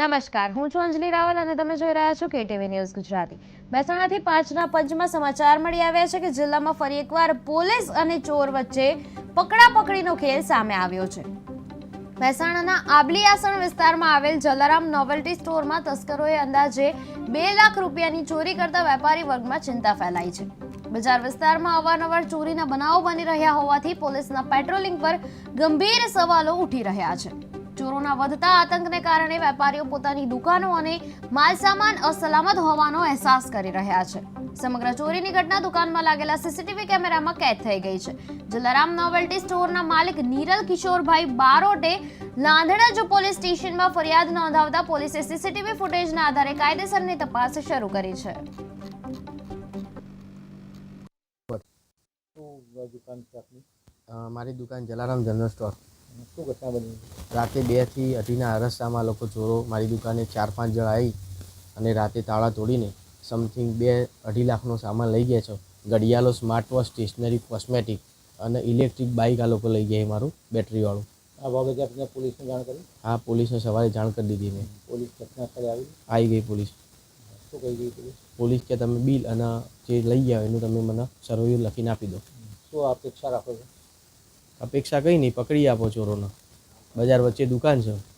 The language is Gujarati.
નમસ્કાર, હું છું અંજલિ રાવલ અને તમે જોઈ રહ્યા છો કેટીવી ન્યૂઝ ગુજરાતી. મહેસાણાથી પાંચના પંચમાં સમાચાર મળી આવ્યા છે કે જિલ્લામાં ફરી એકવાર પોલીસ અને ચોર વચ્ચે પકડાપકડીનો ખેલ સામે આવ્યો છે. મહેસાણાના આબલીયાસણ વિસ્તારમાં આવેલ જલારામ નોવેલ્ટી સ્ટોરમાં તસ્કરોએ અંદાજે બે લાખ રૂપિયાની ચોરી કરતા વેપારી વર્ગમાં ચિંતા ફેલાઈ છે. બજાર વિસ્તારમાં અવારનવાર ચોરીના બનાવો બની રહ્યા હોવાથી પોલીસના પેટ્રોલિંગ પર ગંભીર સવાલો ઉઠી રહ્યા છે. ચોરોના વધતા આતંકને કારણે વેપારીઓ પોતાની દુકાનો અને માલસામાન અસલામત હોવાનો અહેસાસ કરી રહ્યા છે. સમગ્ર ચોરીની ઘટના દુકાનમાં લાગેલા સીસીટીવી કેમેરામાં કેદ થઈ ગઈ છે. જલારામ નોવેલ્ટી સ્ટોરના માલિક નીરલ કિશોરભાઈ બારોટે લાંધણા જો પોલીસ સ્ટેશનમાં ફરિયાદ નોંધાવતા પોલીસે સીસીટીવી ફૂટેજના આધારે કાયદેસરની તપાસ શરૂ કરી છે. મારી દુકાન જલારામ જનરલ સ્ટોર. શું ઘટના બની રાતે બેથી અઢીના અરસામાં લોકો ચોરો મારી દુકાને ચાર પાંચ જણ આવી અને રાતે તાળા તોડીને સમથિંગ બે અઢી લાખનો સામાન લઈ ગયા છો. ઘડિયાળો સ્માર્ટ વોચ સ્ટેશનરી કોસ્મેટિક અને ઇલેક્ટ્રિક બાઇક આ લોકો લઈ ગયા મારું બેટરીવાળું આ બાબતે આપણે પોલીસને જાણ કરી? હા પોલીસને સવારે જાણ કરી દીધી મેં. પોલીસ ઘટના સ્થળે આવી? આવી ગઈ પોલીસ. શું કહી ગઈ પોલીસ? પોલીસ કે તમે બિલ અને જે લઈ ગયા એનું તમે મને સર્વે લખીને આપી દો. શું અપેક્ષા રાખો છો? અપેક્ષા કંઈ નહીં પકડી આપો ચોરોને. બજાર વચ્ચે દુકાન છે.